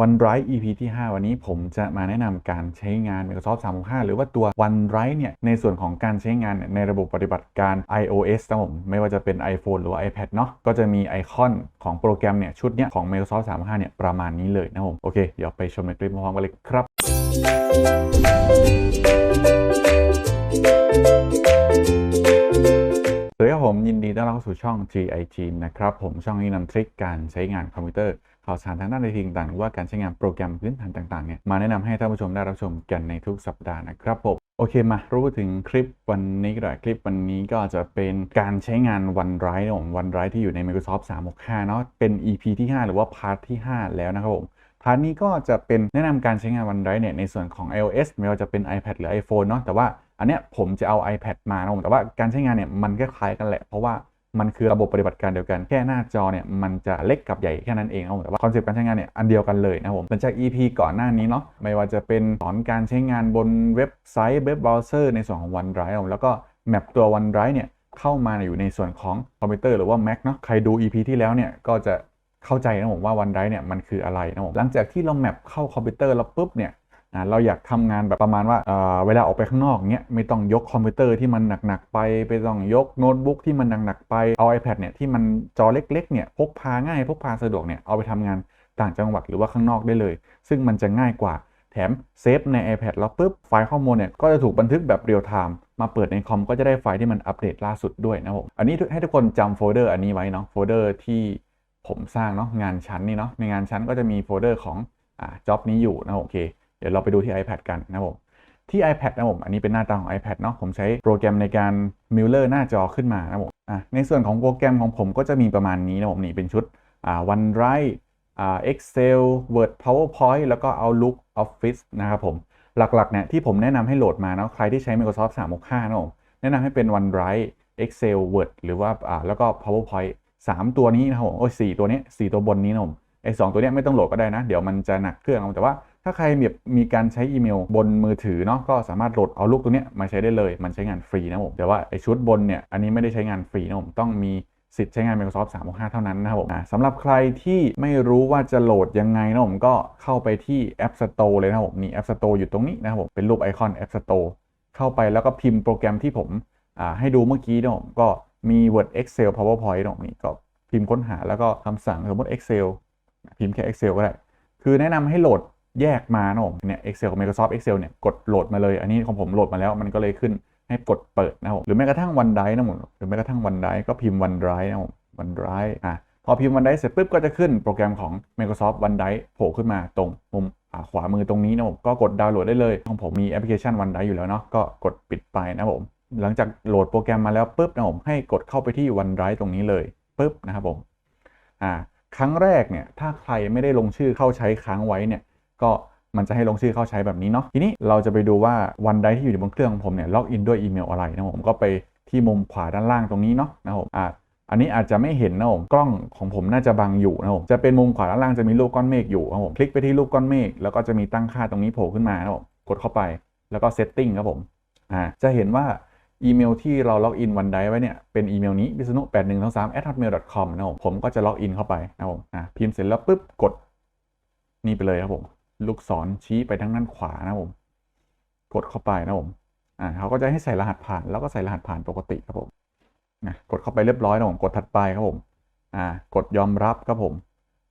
OneDrive EP ที่ 5 วันนี้ผมจะมาแนะนำการใช้งาน Microsoft 365 หรือว่าตัว OneDrive เนี่ย ในส่วนของการใช้งานในระบบปฏิบัติการ iOS นะผม ไม่ว่าจะเป็น iPhone หรือว่า iPad เนาะก็จะมีไอคอนของโปรแกรมเนี่ย ชุดเนี้ยของ Microsoft 365 เนี่ย ประมาณนี้เลยนะผม โอเค เดี๋ยวไปชมในคลิปพร้อมกันเลยครับสวัสดีครับผมยินดีต้อนรับเข้าสู่ช่อง GIG นะครับผมช่องนี้นำทริคการใช้งานคอมพิวเตอร์ ข่าวสารทางด้านไอทีต่างๆหรือว่าการใช้งานโปรแกรมพื้นฐานต่างๆเนี่ยมาแนะนำให้ท่านผู้ชมได้รับชมกันในทุกสัปดาห์นะครับผมโอเคมารู้ถึงคลิปวันนี้ก็ได้คลิปวันนี้ก็จะเป็นการใช้งาน OneDrive ของ OneDrive ที่อยู่ใน Microsoft 365 เนาะเป็น EP ที่ 5 หรือว่าพาร์ทที่ 5 แล้วนะครับผมพาร์ทนี้ก็จะเป็นแนะนำการใช้งาน OneDrive เนี่ยในส่วนของ iOS ไม่ว่าจะเป็น iPad หรือ iPhone เนาะแต่ว่าอันเนี้ยผมจะเอา iPad มานะผมแต่ว่าการใช้งานเนี่ยมันก็คล้ายกันแหละเพราะว่า มันคือระบบปฏิบัติการเดียวกันแค่หน้าจอเนี่ยมันจะเล็กกับใหญ่แค่นั้นเองนะผมแต่ว่าคอนเซปต์การใช้งานเนี่ยอันเดียวกันเลยนะผมหลังจาก EP ก่อนหน้านี้เนาะไม่ว่าจะเป็นสอนการใช้งานบนเว็บไซต์เว็บเบราว์เซอร์ในส่วนของ OneDrive แล้วก็แมปตัว OneDrive เนี่ยเข้ามาอยู่ในส่วนของคอมพิวเตอร์หรือว่า Mac เนาะใครดู EP ที่แล้วเนี่ยก็จะเข้าใจนะผมว่า OneDrive เนี่ยมันคืออะไรนะผมหลังจากที่เราแมปเข้าคอมพิวเตอร์แล้วปุ๊บเนี่ย นะเราอยากทำงานแบบประมาณว่าเเวลาออกไปข้างนอกเนี้ยไม่ต้องยกคอมพิวเตอร์ที่มันหนักๆไปไม่ต้องยกโน้ตบุ๊กที่มันหนักๆไปเอา iPad เนี่ยที่มันจอเล็กๆเนี่ยพกพาง่ายพกพาสะดวกเนี่ยเอาไปทำงานต่างจังหวัดหรือว่าข้างนอกได้เลย ซึ่งมันจะง่ายกว่าแถมเซฟใน iPad แล้วปุ๊บไฟล์ข้อมูลเนี่ยก็จะถูกบันทึกแบบเรียลไทม์มาเปิดในคอมก็จะได้ไฟล์ที่มันอัปเดตล่าสุดด้วยนะผมอันนี้ให้ทุกคนจำโฟลเดอร์อันนี้ไว้เนาะโฟลเดอร์ที่ผมสร้างเนาะงานชั้นนี่เนาะในงานชั้นก็จะมีโฟลเดอร์ของอ่าจ็อบนี้อยู่นะโอเค เดี๋ยวเราไปดูที่ iPad กันนะผมที่ iPad นะผม อันนี้เป็นหน้าตาของ iPad เนาะ ผมใช้โปรแกรมในการมิลเลอร์หน้าจอขึ้นมานะผมอะในส่วนของโปรแกรมของผมก็จะมีประมาณนี้นะผม นี่เป็นชุดอ่า OneDrive อ่า Excel Word PowerPoint แล้วก็ Outlook Office นะครับผม หลักๆเนี่ยที่ผมแนะนำให้โหลดมาเนาะ ใครที่ใช้ Microsoft 365นะผม แนะนำให้เป็น OneDrive Excel Word หรือว่าอ่าแล้วก็ PowerPoint 3 ตัวนี้นะครับผม โอ้ยสตัวนี้4ตัวบนนี้นะผม ไอ้สตัวเนี้ยไม่ต้องโหลดก็ได้นะ เดี๋ยวมันจะหนักเครื่องแต่ว่า ถ้าใครมีมีการใช้อีเมลบนมือถือเนาะก็สามารถโหลดเอาลูกตัวนี้มาใช้ได้เลย มันใช้งานฟรีนะผมแต่ว่าไอชุดบนเนี่ยอันนี้ไม่ได้ใช้งานฟรีนะผมต้องมีสิทธิ์ใช้งาน Microsoft 365 เท่านั้นนะครับผมสำหรับใครที่ไม่รู้ว่าจะโหลดยังไงนะผมก็เข้าไปที่ App Store เลยนะครับผมนี่ App Store อยู่ตรงนี้นะครับผมเป็นรูปไอคอน App Store เข้าไปแล้วก็พิมพ์โปรแกรมที่ผมให้ดูเมื่อกี้นะผมก็มี Word Excel PowerPoint ตรงนี้ก็พิมพ์ค้นหาแล้วก็คำสั่งสมมติ Excel พิมพ์แค่ Excel ก็ได้ คือแนะนำให้โหลด แยกมานะผมเนี่ย Excel ของ Microsoft Excel เนี่ยกดโหลดมาเลย อันนี้ของผมโหลดมาแล้วมันก็เลยขึ้นให้กดเปิดนะผมหรือแม้กระทั่ง OneDrive นะผมหรือแม้กระทั่ง OneDrive ก็พิมพ์ OneDrive นะผม OneDrive อะพอพิมพ์ OneDrive เสร็จปุ๊บก็จะขึ้นโปรแกรมของ Microsoft OneDrive โผล่ขึ้นมาตรงมุมขวามือตรงนี้นะผมก็กดดาวน์โหลดได้เลยของผมมีแอปพลิเคชัน OneDrive อยู่แล้วเนาะก็กดปิดไปนะผมหลังจากโหลดโปรแกรมมาแล้วปุ๊บนะผมให้กดเข้าไปที่ OneDrive ตรงนี้เลยปุ๊บนะครับผมอ่าครั้งแรกเนี่ยถ้าใครไม่ได้ลงชื่อเข้าใช้ค้างไว้เนี่ย ก็มันจะให้ลงชื่อเข้าใช้แบบนี้เนาะทีนี้เราจะไปดูว่าวันใดที่อยู่บนเครื่องของผมเนี่ยล็อกอินด้วยอีเมลอะไรนะผมก็ไปที่มุมขวาด้านล่างตรงนี้เนาะนะผมอ่าอันนี้อาจจะไม่เห็นนะผมกล้องของผมน่าจะบังอยู่นะผมจะเป็นมุมขวาด้านล่างจะมีรูปก้อนเมฆอยู่นะผมคลิกไปที่รูปก้อนเมฆแล้วก็จะมีตั้งค่าตรงนี้โผล่ขึ้นมานะผมกดเข้าไปแล้วก็เซตติ้งครับผมอ่าจะเห็นว่าอีเมลที่เราล็อกอินวันไดไว้เนี่ยเป็นอีเมลนี้บิสนุแปดหนึ่งสองสาม at hotmail com นะผมผมก็จะล็อกอินเข้าไปนะผมอ่าพิมพ์เสร็จแล้วปุ๊บกดนี่ไปเลยครับผม ลูกศรชี้ไปทางด้านขวานะผม กดเข้าไปนะผมอ่าเขาก็จะให้ใส่รหัสผ่าน แล้วก็ใส่รหัสผ่านปกติครับผมนะกดเข้าไปเรียบร้อยนะผมกดถัดไปครับผมอ่ากดยอมรับครับผม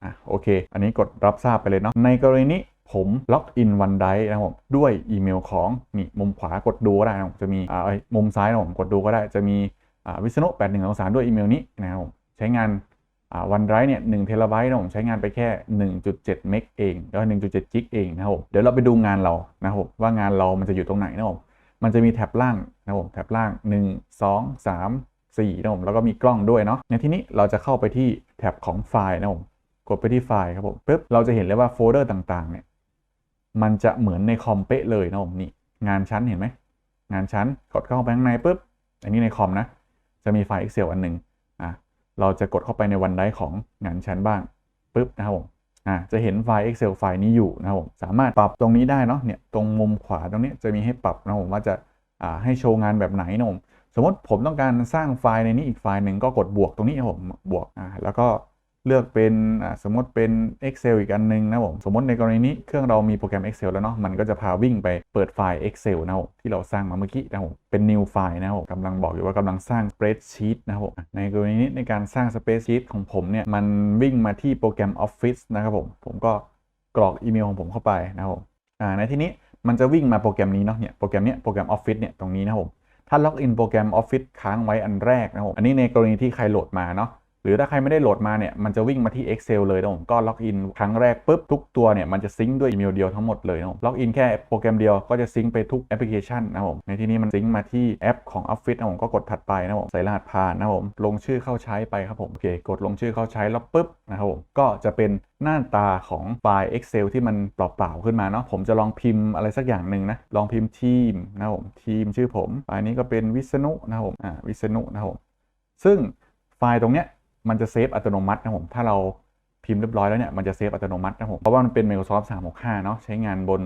อ่าโอเค อันนี้กดรับทราบไปเลยเนาะในกรณีนี้ผมล็อกอินวันไดนะครับผมด้วยอีเมลของนี่มุมขวากดดูก็ได้นะผมจะมีอ่ามุมซ้ายนะผมกดดูก็ได้จะมีอ่าวิษณุแปดหนึ่งสองสามด้วยอีเมลนี้นะครับผมใช้งาน วันไรเนี่ยหนึ่งเทราไบต์นะผมใช้งานไปแค่ 1.7 เมกเองแล้ว1.7 กิกเองนะครับผมเดี๋ยวเราไปดูงานเรานะครับว่างานเรามันจะอยู่ตรงไหนนะผมมันจะมีแท็บล่างนะครับผมแท็บล่าง 1 2 3 4นะผมแล้วก็มีกล้องด้วยเนาะในที่นี้เราจะเข้าไปที่แท็บของไฟล์นะผมกดไปที่ไฟล์ครับผมปุ๊บเราจะเห็นเลยว่าโฟลเดอร์ต่างๆเนี่ยมันจะเหมือนในคอมเป๊ะเลยนะผมนี่งานชั้นเห็นไหมงานชั้นกดเข้าไปข้างในปุ๊บอันนี้ในคอมนะจะมีไฟล์ Excel อันหนึ่ง เราจะกดเข้าไปในวันไดของงานชั้นบ้างปุ๊บนะครับผมอ่าจะเห็นไฟล์ Excel ไฟล์นี้อยู่นะครับผมสามารถปรับตรงนี้ได้เนาะเนี่ยตรงมุมขวาตรงนี้จะมีให้ปรับนะผมว่าจะอ่าให้โชว์งานแบบไหนนะผมสมมติผมต้องการสร้างไฟล์ในนี้อีกไฟล์หนึ่งก็กดบวกตรงนี้ครับผมบวกอ่าแล้วก็ เลือกเป็นสมมติเป็น Excel อีกอันนึงนะผมสมมติในกรณีนี้เครื่องเรามีโปรแกรม Excel แล้วเนาะมันก็จะพาวิ่งไปเปิดไฟล์ Excel นะผมที่เราสร้างมาเมื่อกี้นะผมเป็น new file นะผมกำลังบอกอยู่ว่ากำลังสร้าง spreadsheet นะครับผมในกรณีนี้ในการสร้าง spreadsheet ของผมเนี่ยมันวิ่งมาที่โปรแกรม Office นะครับผมผมก็กรอกอีเมลของผมเข้าไปนะครับผมในที่นี้มันจะวิ่งมาโปรแกรมนี้เนาะเนี่ยโปรแกรมเนี้ยโปรแกรม Office เนี่ยตรงนี้นะผมถ้าล็อกอินโปรแกรม Office ค้างไว้อันแรกนะครับผมอันนี้ในกรณีที่ใครโหลดมาเนาะ หรือถ้าใครไม่ได้โหลดมาเนี่ยมันจะวิ่งมาที่ Excel เลยนะผมก็ล็อกอินครั้งแรกปุ๊บทุกตัวเนี่ยมันจะซิงค์ด้วยอีเมลเดียวทั้งหมดเลยนะผมล็อกอินแค่โปรแกรมเดียวก็จะซิงค์ไปทุกแอปพลิเคชันนะผมในที่นี้มันซิงค์มาที่แอปของ Office นะผมก็กดถัดไปนะผมใส่รหัสผ่านนะผมลงชื่อเข้าใช้ไปครับผมโอเคกดลงชื่อเข้าใช้แล้วปุ๊บนะครับผมก็จะเป็นหน้าตาของไฟล์ Excel ที่มันเปล่าๆขึ้นมาเนาะผมจะลองพิมพ์อะไรสักอย่างหนึ่งนะลองพิมพ์ทีมนะผมทีมชื่อผมไฟล์นี้ก็เป็นวิษณุนะผมอ่าวิษณุนะผมซึ่งไฟล์ตรงเนี้ย มันจะเซฟอัตโนมัตินะผมถ้าเราพิมพ์เรียบร้อยแล้วเนี่ยมันจะเซฟอัตโนมัตินะผมเพราะว่ามันเป็น Microsoft 365 เนาะใช้งานบน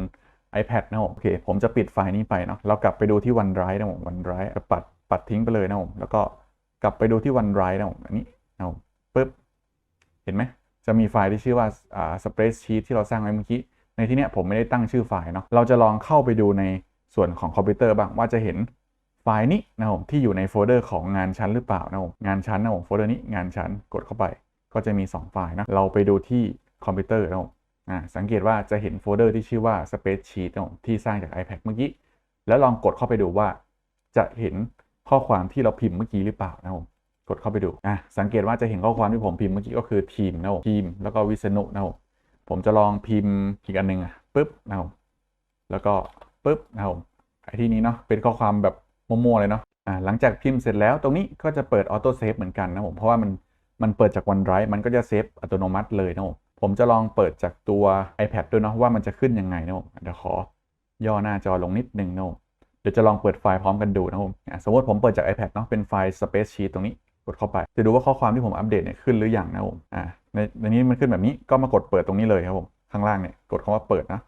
iPad นะผมโอเคผมจะปิดไฟล์นี้ไปเนาะเรากลับไปดูที่ OneDrive นะผม OneDrive จะปัดปัดทิ้งไปเลยนะผมแล้วก็กลับไปดูที่ OneDrive นะผมอันนี้นะผมปึ๊บเห็นไหมจะมีไฟล์ที่ชื่อว่าอ่า spreadsheet ที่เราสร้างไว้เมื่อกี้ในที่เนี้ยผมไม่ได้ตั้งชื่อไฟล์เนาะเราจะลองเข้าไปดูในส่วนของคอมพิวเตอร์บ้างว่าจะเห็น ไฟล์นี้นะครับผมที่อยู่ในโฟลเดอร์ของงานชั้นหรือเปล่านะครับผมงานชั้นนะครับผมโฟลเดอร์นี้งานชั้นกดเข้าไป ก็จะมี 2 ไฟล์นะเราไปดูที่คอมพิวเตอร์นะครับผมอ่าสังเกตว่าจะเห็นโฟลเดอร์ที่ชื่อว่า Spreadsheet นะครับผมที่สร้างจาก iPad เมื่อกี้แล้วลองกดเข้าไปดูว่า จะเห็นข้อความที่เราพิมพ์เมื่อกี้หรือเปล่านะครับผมกดเข้าไปดูอะสังเกตว่าจะเห็นข้อความที่ผมพิมพ์เมื่อกี้ก็คือทีมนะครับผมทีมแล้วก็วิษณุนะครับผมผมจะลองพิมพ์อีกอันหนึ่งอะปึ๊บนะครับผมแล้วก็ปึ๊บนะครับผมไอ้ที่นี้เนาะเป็นข้อความแบบ มั่วๆเลยเนาะอ่าหลังจากพิมพ์เสร็จแล้วตรงนี้ก็จะเปิดออโต้เซฟเหมือนกันนะผมเพราะว่ามันมันเปิดจาก OneDrive มันก็จะเซฟอัตโนมัติเลยนะผมผมจะลองเปิดจากตัว iPad ด้วยเนาะว่ามันจะขึ้นยังไงนะผมเดี๋ยวขอย่อหน้าจอลงนิดนึงนะผมเดี๋ยวจะลองเปิดไฟล์พร้อมกันดูนะผมสมมติผมเปิดจาก iPad เนาะเป็นไฟล์ Space Sheet ตรงนี้กดเข้าไป จะดูว่าข้อความที่ผมอัปเดตเนี่ยขึ้นหรือยังนะผมอ่าในในนี้มันขึ้นแบบนี้ก็มากดเปิดตรงนี้เลยครับผมข้างล่างเนี่ยกดคำว่าเปิดนะ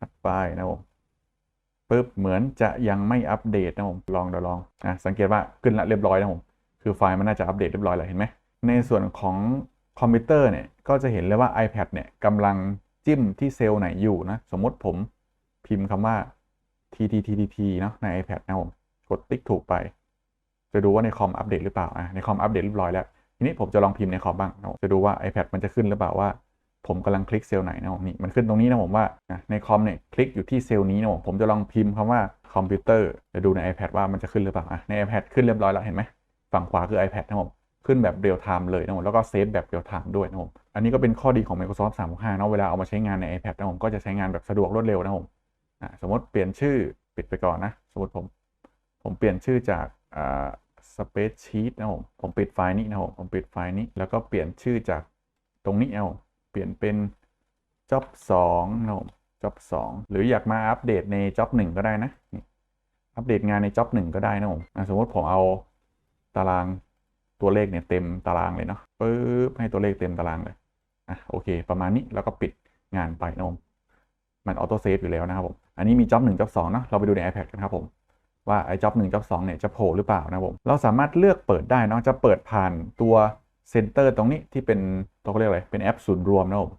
ถัดไปนะผม ปุ๊บเหมือนจะยังไม่อัปเดตนะผมลองเดี๋ยวลองอะสังเกตว่าขึ้นละเรียบร้อยนะผมคือไฟล์มันน่าจะอัปเดตเรียบร้อยแล้วเห็นไหมในส่วนของคอมพิวเตอร์เนี่ยก็จะเห็นเลยว่า iPad เนี่ยกำลังจิ้มที่เซลล์ไหนอยู่นะสมมติผมพิมพ์คำว่า tttt เนาะใน iPad นะผมกดติ๊กถูกไป จะดูว่าในคอมอัปเดตหรือเปล่าอะในคอมอัปเดตเรียบร้อยแล้วทีนี้ผมจะลองพิมพ์ในคอมบ้างนะจะดูว่า iPad มันจะขึ้นหรือเปล่าว่า ผมกำลังคลิกเซลล์ไหนนะผมนี่มันขึ้นตรงนี้นะผมว่าในคอมเนี่ยคลิกอยู่ที่เซลล์นี้นะผมผมจะลองพิมพ์คำว่าคอมพิวเตอร์จะดูใน iPad ว่ามันจะขึ้นหรือเปล่าอะใน iPad ขึ้นเรียบร้อยแล้วเห็นไหมฝั่งขวาคือ iPad นะผมขึ้นแบบเรียลไทม์เลยนะผมแล้วก็เซฟแบบเรียลไทม์ด้วยนะผมอันนี้ก็เป็นข้อดีของ Microsoft 365เนาะเวลาเอามาใช้งานใน iPad นะผมก็จะใช้งานแบบสะดวกรวดเร็วนะผมสมมติเปลี่ยนชื่อปิดไปก่อนนะสมมติผมผมเปลี่ยนชื่อจากอ่า Spreadsheet นะผมผมปิดไฟล์นี้นะผมผมปิดไฟล์นี้แล้วก็เปลี่ยนชื่อจากตรงนี้เอา ลี่ยนเป็น job 2นะผม job 2หรืออยากมาอัปเดตใน job 1ก็ได้นะอัปเดตงานใน job 1ก็ได้นะผมสมมติผมเอาตารางตัวเลขเนี่ยเต็มตารางเลยเนาะปึ๊บให้ตัวเลขเต็มตารางเลยอะโอเค ประมาณนี้แล้วก็ปิดงานไปนะผมมันออโต้เซฟอยู่แล้วนะครับผมอันนี้มี job 1 job 2เนาะเราไปดูใน iPad กันครับผมว่าไอ้ job 1 job 2เนี่ยจะโผล่หรือเปล่านะผมเราสามารถเลือกเปิดได้เนาะจะเปิดผ่านตัว เซ็นเตอร์ตรงนี้ที่เป็นตัวเขาเรียกอะไร เป็นแอปศูนย์รวมนะครับผม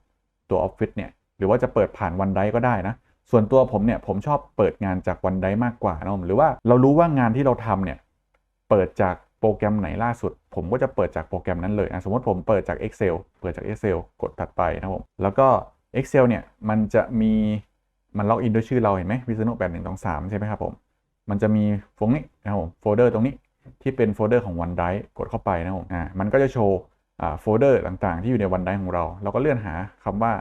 ตัว Office เนี่ย หรือว่าจะเปิดผ่าน OneDrive ก็ได้นะ ส่วนตัวผมเนี่ยผมชอบเปิดงานจาก OneDrive มากกว่านะผมหรือว่าเรารู้ว่างานที่เราทำเนี่ยเปิดจากโปรแกรมไหนล่าสุด ผมก็จะเปิดจากโปรแกรมนั้นเลยนะสมมติผมเปิดจาก Excel เปิดจาก Excel กดถัดไปนะครับผมแล้วก็ Excel เนี่ยมันจะมีมันล็อกอินด้วยชื่อเราเห็นไหมวิษณุแบบหนึ่งสองสามใช่ไหมครับผมมันจะมีโฟงนี้นะครับผมโฟลเดอร์ตรงนี้ ที่เป็นโฟลเดอร์ของ OneDrive กดเข้าไปนะผมอ่ามันก็จะโชว์โฟลเดอร์ต่างๆ ที่อยู่ใน OneDrive ของเรา เราก็เลื่อนหาคำว่า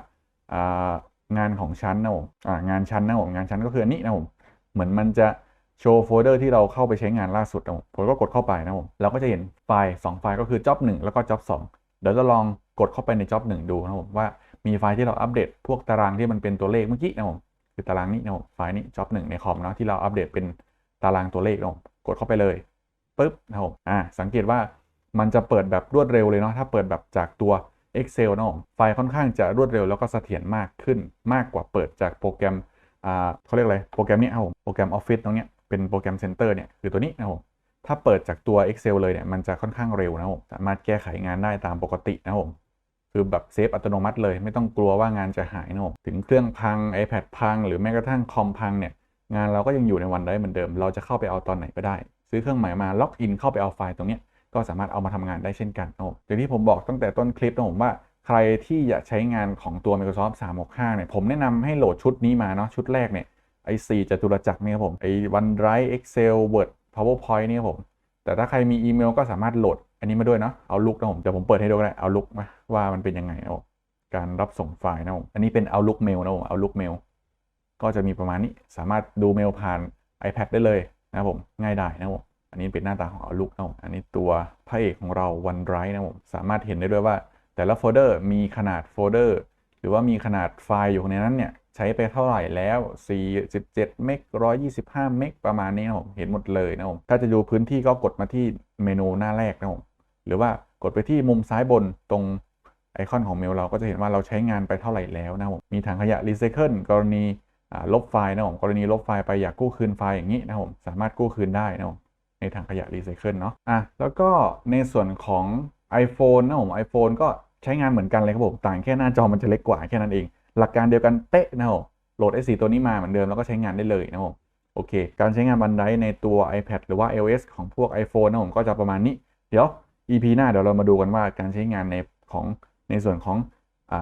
อ่างานของชั้นนะผมอ่างานชั้นนะผมงานชั้นก็คืออันนี้นะผมเหมือนมันจะโชว์โฟลเดอร์ที่เราเข้าไปใช้งานล่าสุดนะผมผมก็กดเข้าไปนะผมเราก็จะเห็นไฟล์ 2 ไฟล์ก็คือ job 1 แล้วก็ job 2 เดี๋ยวจะลองกดเข้าไปใน job 1 ดูนะผมว่ามีไฟล์ที่เราอัปเดต พวกตารางที่มันเป็นตัวเลขเมื่อกี้นะผมคือตารางนี้นะผมไฟล์นี้ job 1 ในคอมเนาะที่เราอัปเดตเป็นตารางตัวเลขนะผมกดเข้าไปเลย ปุ๊บนะครับผมอ่าสังเกตว่ามันจะเปิดแบบรวดเร็วเลยเนาะถ้าเปิดแบบจากตัว Excel นะผมไฟล์ค่อนข้างจะรวดเร็วแล้วก็เสถียรมากขึ้นมากกว่าเปิดจากโปรแกรมอ่าเขาเรียกอะไรโปรแกรมนี้ครับผมโปรแกรม Office ตรงเนี้ยเป็นโปรแกรม Center เนี่ยคือตัวนี้นะครับผมถ้าเปิดจากตัว Excel เลยเนี่ยมันจะค่อนข้างเร็วนะครับผมสามารถแก้ไขงานได้ตามปกตินะครับผมคือแบบเซฟอัตโนมัติเลยไม่ต้องกลัวว่างานจะหายนะผมถึงเครื่องพัง iPad พัง หรือแม้กระทั่งคอมพังเนี่ยงานเราก็ยังอยู่ในวันได้เหมือนเดิม เราจะเข้าไปเอาตอนไหนก็ได้ ซื้อเครื่องใหม่มาล็อกอินเข้าไปเอาไฟล์ตรงนี้ก็สามารถเอามาทำงานได้เช่นกันนะผมอย่างที่ผมบอกตั้งแต่ต้นคลิปนะผมว่าใครที่อยากใช้งานของตัว Microsoft 365เนี่ยผมแนะนำให้โหลดชุดนี้มาเนาะชุดแรกเนี่ยไอ้สี่จตุรจักรเนี่ยครับผมไอ้ OneDrive Excel Word PowerPoint เนี่ยครับผมแต่ถ้าใครมีอีเมลก็สามารถโหลดอันนี้มาด้วยเนาะเอาลุกนะผมเดี๋ยวผมเปิดให้ดูก็ได้เอาลุกมาว่ามันเป็นยังไงนะผมการรับส่งไฟล์นะผมอันนี้เป็นเอาลุกเมลนะผมเอาลุกเมลก็จะมีประมาณนี้สามารถดูเมลผ่าน iPad ได้เลย นะครับผมง่ายไดายนะครับผมอันนี้เป็นหน้าตาของ Outlook นะครับผมอันนี้ตัวพระเอกของเรา OneDrive นะครับผมสามารถเห็นได้ด้วยว่า แต่ละโฟลเดอร์มีขนาดโฟลเดอร์หรือว่ามีขนาดไฟล์อยู่ในนั้นเนี่ยใช้ไปเท่าไหร่แล้ว 47 เมก 125 เมกประมาณนี้นะผมเห็นหมดเลยนะผมถ้าจะดูพื้นที่ก็กดมาที่เมนูหน้าแรกนะผมหรือว่ากดไปที่มุมซ้ายบนตรงไอคอนของเมลเราก็จะเห็นว่าเราใช้งานไปเท่าไหร่แล้วนะผมมีถังขยะรีไซเคิลกรณี ลบไฟล์นะผมกรณีลบไฟล์ไปอยากกู้คืนไฟล์อย่างนี้นะผมสามารถกู้คืนได้นะผมในถังขยะรีไซเคิลเนาะอะแล้วก็ในส่วนของ iPhone นะผม iPhone ก็ใช้งานเหมือนกันเลยครับผมต่างแค่หน้าจอมันจะเล็กกว่าแค่นั้นเอง หลักการเดียวกันเป๊ะนะครับผมโหลด S4 ตัวนี้มาเหมือนเดิมแล้วก็ใช้งานได้เลยนะครับผมโอเค การใช้งานบันไดในตัว iPad หรือว่า iOS ของพวก iPhone นะผมก็จะประมาณนี้ เดี๋ยว EP หน้าเดี๋ยวเรามาดูกันว่าการใช้งานในของในส่วนของ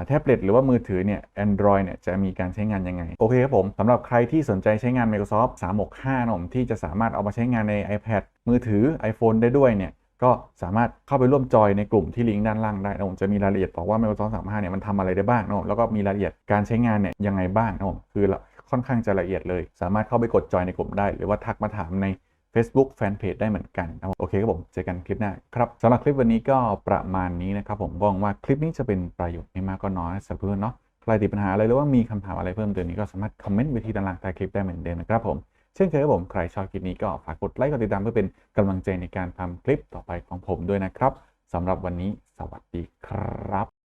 แท็บเล็ตหรือว่ามือถือเนี่ย Android เนี่ยจะมีการใช้งานยังไง โอเคครับผมสำหรับใครที่สนใจใช้งาน Microsoft 365นะผมที่จะสามารถเอามาใช้งานใน iPad มือถือ iPhone ได้ด้วยเนี่ยก็สามารถเข้าไปร่วมจอยในกลุ่มที่ลิงก์ด้านล่างได้นะผมจะมีรายละเอียดบอกว่า Microsoft 365เนี่ยมันทำอะไรได้บ้างนะผมแล้วก็มีรายละเอียดการใช้งานเนี่ยยังไงบ้างนะผมคือค่อนข้างจะละเอียดเลย สามารถเข้าไปกดจอยในกลุ่มได้ หรือว่าทักมาถามใน Facebook Fanpage ได้เหมือนกันนะโอเคครับผม เจอกันคลิปหน้าครับสำหรับคลิปวันนี้ก็ประมาณนี้นะครับผมหวังว่าคลิปนี้จะเป็นประโยชน์ไม่มากก็น้อยสำหรับเพื่อนเนาะใครติดปัญหาอะไรหรือว่ามีคำถามอะไรเพิ่มเติมนี้ก็สามารถคอมเมนต์ไว้ที่ด้านล่างใต้คลิปได้เหมือนเดิมนะครับผมเช่นเคยครับผมใครชอบคลิปนี้ก็ฝากกดไลค์กดติดตามเพื่อเป็นกำลังใจในการทำคลิปต่อไปของผมด้วยนะครับสำหรับวันนี้สวัสดีครับ